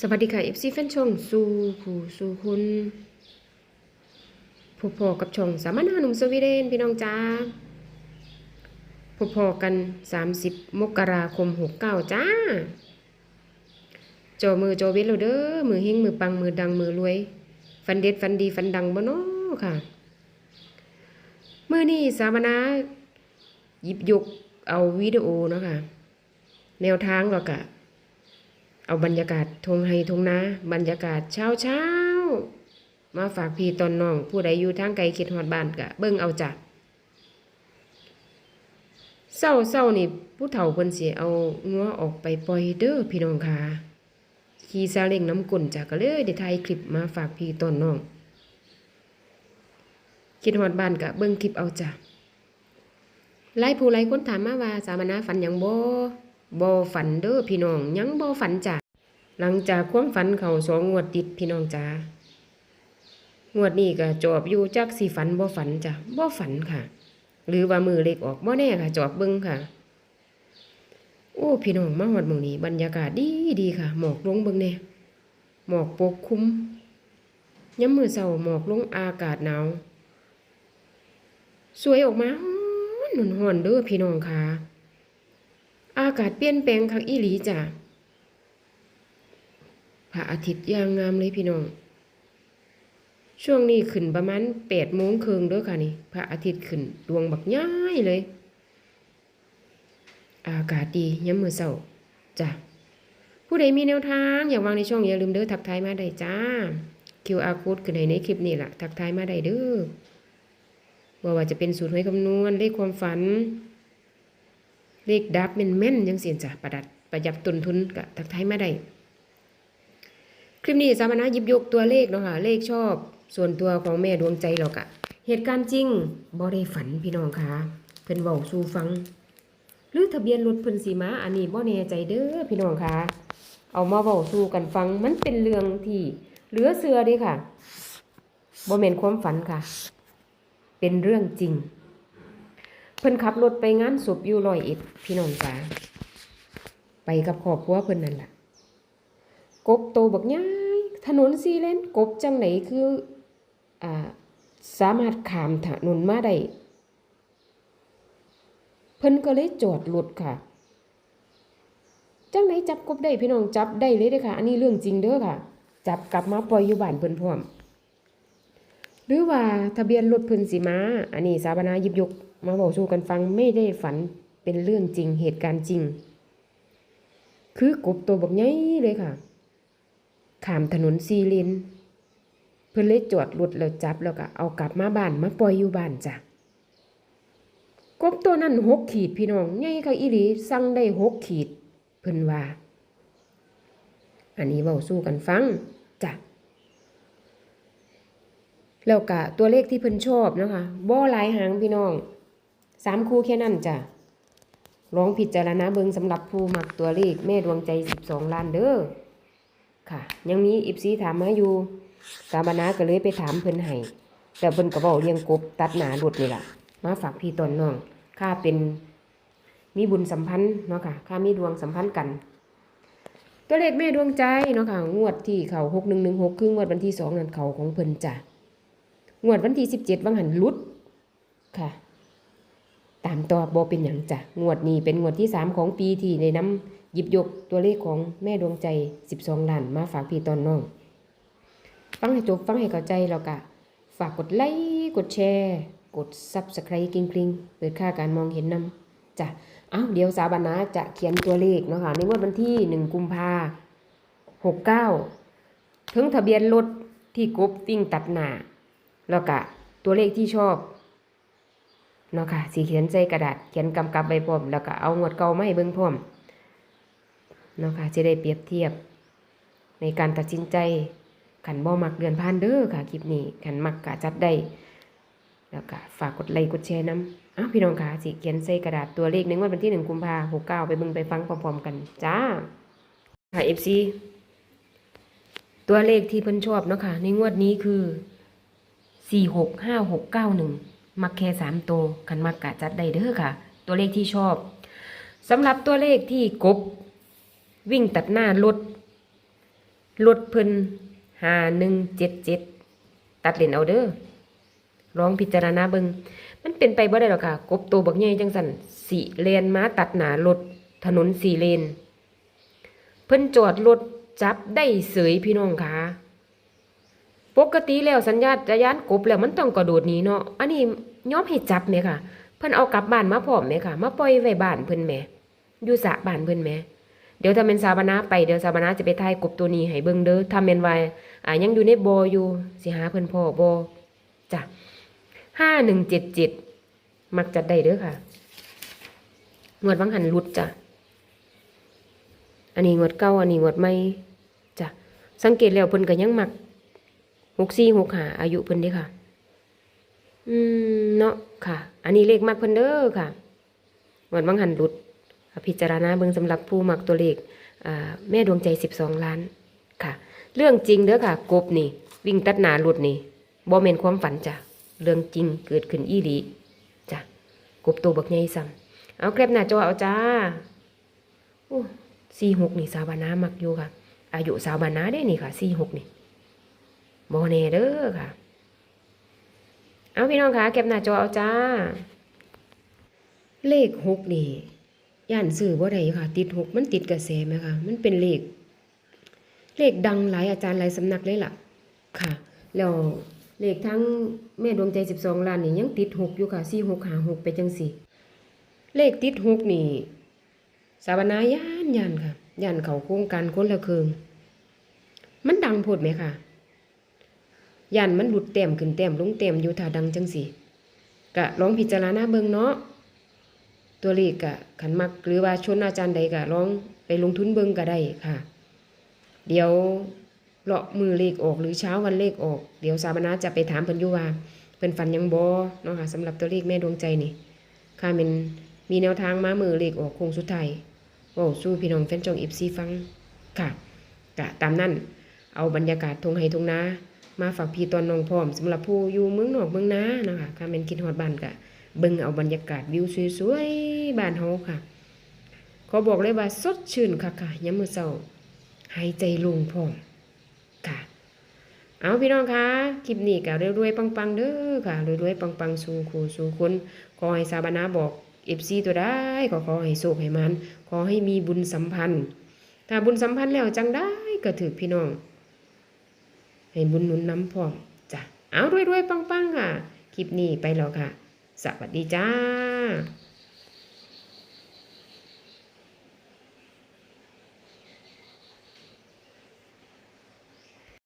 สวัสดีค่ะ FC แฟนช่องสู่ผู้สู่คุณพบพอกับช่องสามนาหนุ่มสวีเดนพี่น้องจ้าพบพอกัน 30 มกราคม 69 จ้าจอมือจอเวทเราเด้อมือเฮงมือปังมือดังมือรวย ฟันเด็ดฟันดีฟันดังบ่เนาะค่ะมือนี้สามนาหยิบยกเอาวิดีโอเนาะค่ะแนวทางเรากะ เอาบรรยากาศทงไฮทงนาบรรยากาศเช้าเช้ามาฝากพี่ตอนน้อง ผู้ใดอยู่ทางไกลคิดฮอดบ้านกะเบิ่งเอาจ้ะเศร้าเศร้านี่ผู้เฒ่าเพิ่นสิเอางัวออกไปปล่อยเด้อพี่น้องค่ะขี่ซาเล้งน้ำกุ่นจ้ะก็เลยได้ถ่ายคลิปมาฝากพี่ตอนน้องคิดฮอดบ้านกะเบิ่งคลิปเอาจ้ะหลายผู้หลายคนถามมาว่าสามณะฝันหยังบ่ บ่ฝันเด้อพี่น้องยังบ่ฝันจ้ะหลังจากความฝันเขาสองงวดติดพี่น้องจ้างวดนี้ก็จอบอยู่จักสิฝันบ่ฝันจ้ะบ่ฝันค่ะ หรือว่ามือเล็กออกบ่แน่ค่ะ จอบเบิ่งค่ะ โอ้พี่น้องมาฮอดหมองนี้บรรยากาศดีดีค่ะ หมอกลงเบิ่งแน่หมอกปกคลุมยามมื้อเช้าหมอกลงอากาศหนาวสวยออกมาฮ้อนฮ้อนเด้อพี่น้องค่ะ อากาศเปลี่ยนแปลงคักอีหลีจ้ะพระอาทิตย์ย่างงามเลยพี่น้อง ช่วงนี้ขึ้นประมาณแปดโมงครึ่งด้อค่ะนี่พระอาทิตย์ขึ้นดวงบักย้ายเลย อากาศดีย้ำมือเศร้าจ้ะผู้ใดมีแนวทางอย่าวางในช่องอย่าลืมเด้อทักทายมาได้จ้า QR code ขึ้นให้ในคลิปนี้ล่ะ ทักทายมาได้เด้อว่าว่าจะเป็นสูตรหวยคำนวณเลขความฝัน เลขดับแม่นแม่นๆยังเสียนจ้ะประดัดประหยัดต้นทุนกะทักทายมาได้คลิปนี้สามารถหยิบยกตัวเลขเนาะค่ะเลขชอบ ส่วนตัวของแม่ดวงใจเรากะเหตุการณ์จริงบ่ได้ฝันพี่น้องค่ะเพิ่นเว้าสู่ฟัง หรือทะเบียนรถเพิ่นสีมาอันนี้บ่แน่ใจเด้อพี่น้องค่ะเอามาเว้าสู่กันฟังมันเป็นเรื่องที่เหลือเสือเด้ค่ะบ่แม่นความฝันค่ะ เป็นเรื่องจริง พิ่นขับรถไปงานศพอยู่ร้อยเอ็ดพี่น้องจ๋าไปกับครอบครัวเพิ่นนั่นล่ะ กบโตบักย้ายถนนซีเลนกบจังไหนคืออ่าสามารถข้ามถนนมาได้เพิ่นก็เลยจอดรถค่ะ จังไหนจับกบได้พี่น้องจับได้เลยเด้อค่ะ อันนี้เรื่องจริงเด้อค่ะ จับกลับมาปล่อยอยู่บ้านเพิ่นพร้อม หรือว่าทะเบียนรถเพิ่นสิมา อันนี้สาบนายิบยก มาบอกสู่กันฟังไม่ได้ฝันเป็นเรื่องจริงเหตุการณ์จริง คือกบตัวแบักใหญ่เลยค่ะขามถนนซีเลนเพิ่นเลยจอดรถแล้วจับแล้วก็เอากลับมาบ้านมาปล่อยอยู่บ้านจ้ะกบตัวนั้นหกขีดพี่น้องใหญ่ค่ะอีหลีสั่งได้หกขีด เพิ่นว่า อันนี้เว้าสู้กันฟังจ้ะแล้วก็ตัวเลขที่เพิ่นชอบนะคะบ่หลายหางพี่น้อง สามคู่แค่นั้นจ้ะลองพิจารณาเบิงสำหรับผู้มักตัวเลขแม่ดวงใจ12ล้านเด้อค่ะ ยังมีอิฟซีถามมาอยู่สามนาก็เลยไปถามเพิ่นให้แต่เพิ่นก็บอกเรียงกบตัดหนารถนี่แหละมาฝากพี่ตนน้องค่าเป็นมีบุญสัมพันธ์เนาะค่ะค่ามีดวงสัมพันธ์กันตัวเลขแม่ดวงใจเนาะค่ะงวดที่เขา6116คืองวดวันที่2นั่นเขาของเพิ่นจ้ะงวดวันที่สิบเจ็ดวังหันลุดค่ะ ตามต่อโบเป็นอย่างจ้ะงวดนี้เป็นงวดที่สามของปีที่ในน้ำหยิบยกตัวเลขของแม่ดวงใจสิบสองล้านมาฝากพี่ตอนน้อง ฟังให้จบฟังให้เข้าใจแล้วก็ฝากกดไลค์กดแชร์ กดซับสไครต์กริงๆเปิดค่าการมองเห็นนำจ้ะอ้าวเดี๋ยวสาบานาจะเขียนตัวเลขเนาะค่ะในงวดวันที่หนึ่งกุมภาหกเก้าถึงทะเบียนรถที่กบวิ่งตัดหน้าแล้วก็ตัวเลขที่ชอบ เนาะค่ะสีเขียนใส่กระดาษเขียนกำกับใบพร้อมแล้วก็เอางวดเก่ามาให้เบิ่งพร้อมเนาะค่ะจะได้เปรียบเทียบ ในการตัดสินใจขันบ่มักเดือนผ่านเด้อค่ะคลิปนี้ขันมักกะจัดได้แล้วก็ฝากกดไลค์กดแชร์น้ำอ้าวพี่น้องค่ะสิเขียนใส่กระดาษตัวเลขในงวดวันที่หนึ่งกุมภาหกเก้าไปเบิ่งไปฟังพร้อมๆกันจ้าค่ะเอฟซีตัวเลขที่เพิ่นชอบเนาะค่ะในงวดนี้คือสี่หกห้าหกเก้าหนึ่ง มักแค่สามตัวคันมักกะจัดได้เด้อค่ะ ตัวเลขที่ชอบสำหรับตัวเลขที่กบ วิ่งตัดหน้ารถรถเพิ่นหาหนึ่งเจ็ดเจ็ดตัดเลนเอาเด้อลองพิจารณาเบิงมันเป็นไปบ่ได้หรอกค่ะ กบโตวบักใหญ่จังสันสี่เลนมาตัดหนารถถนนสี่เลน เพิ่นจอดรถจับได้เสยพี่น้องค่ะ ปกติแล้วสัญญาจะยานกบแล้วมันต้องกระโดดหนีเนาะ อันนี้ยอมให้จับแหมค่ะ เพิ่นเอากลับบ้านมาพร้อมแหมค่ะ มาปล่อยไว้บ้านเพิ่นแหมอยู่สระบ้านเพิ่นแหมเดี๋ยวถ้าเป็นสาบานาไปเดี๋ยวสาบานาจะไปถ่ายกบตัวนี้ให้เบิ่งเด้อถ้าแม่นว่าอ่ายังอยู่ในบออยู่สิหาเพิ่นพ่อบ่จ้ะ5177มักจัดได้เด้อค่ะงวดวังหันหลุดจ้ะอันนี้งวดเก่าอันนี้งวดใหม่จ้ะสังเกตแล้วเพิ่นก็ยังมัก หกสี่หกหาอายุเพิ่นเด้ค่ะ อืมเนาะค่ะ อันนี้เลขมักเพิ่นเด้อค่ะงวดวังหันหลุด พิจารณาเบิ่งสำหรับผู้มักตัวเลขอ่าแม่ดวงใจ12ล้านค่ะ เรื่องจริงเด้อค่ะ กบนี่ วิ่งตัดหนาหลุดนี่บ่แม่นความฝันจ้ะเรื่องจริงเกิดขึ้นอีหลีจ้ะกบตัวบักใหญ่ซ้ำเอาแคปหน้าจอเอาจ้าโอ้สี่หกนี่สาวบานามักอยู่ค่ะ อายุสาวบานาได้นี่ค่ะสี่หกนี่ บ่แน่เด้อค่ะ เอาพี่น้องค่ะแคปหน้าจอเอาจ้า เลขหกนี่ย่านซื้อบ่ได้ค่ะ ติดหกมันติดกระแสไหมคะมันเป็นเลข เลขดังหลายอาจารย์หลายสำนักเลยล่ะ ค่ะ แล้วเลขทั้งแม่ดวงใจ12ล้านนี่ยังติดหกอยู่ค่ะ4 6 5 6ไปจังสี่ เลขติดหกนี่สาวนาย่านย่านค่ะย่านเขาโครงการคนละเคืองมันดังโพดไหมค่ะ ย่านมันหลุดแต้มขึ้นแต้มลงแต้มอยู่ถ้าดังจังสี่กะลองพิจารณาเบิ่งเนาะตัวเลขกะขันมักหรือว่าชนอาจารย์ใดกะลองไปลงทุนเบิ่งก็ได้ค่ะ เดี๋ยวเลาะมือเลขออกหรือเช้าวันเลขออก เดี๋ยวสาบนาจะไปถามเพิ่นอยู่ว่าเพิ่นฝันยังบ่เนาะค่ะสำหรับตัวเลขแม่ดวงใจนี่ค่ะเป็นมีแนวทางมามือเลขออกโค้งสุดท้ายว้าสู้พี่น้องแฟนจอง FC ฟังค่ะกะตามนั้นเอาบรรยากาศทงไห้ทงนา มาฝากพี่ตอนน้องพร้อมสำหรับผู้อยู่เมืองนอกเมืองนานะค่ะค่ะเป็นคิดฮอดบ้านกะเบิ่งเอาบรรยากาศวิวสวยๆบ้านเฮาค่ะขอบอกเลยว่าสดชื่นค่ะค่ะยามมื้อเช้าหายใจโล่งพร้อมค่ะ เอาพี่น้องคะคลิปนี้ก็รวยๆปังๆเด้อค่ะรวยๆปังๆสู่คู่สู่คนขอให้สาบานาบอก FC ตัวได้ก็ขอให้โชคให้มัน ขอให้มีบุญสัมพันธ์ ถ้าบุญสัมพันธ์แล้วจังได้ก็ถือพี่น้อง ให้บุญหนุนน้ำพร้อมจ้ะเอารวยๆปังๆค่ะ คลิปนี้ไปแล้วค่ะ สวัสดีจ้า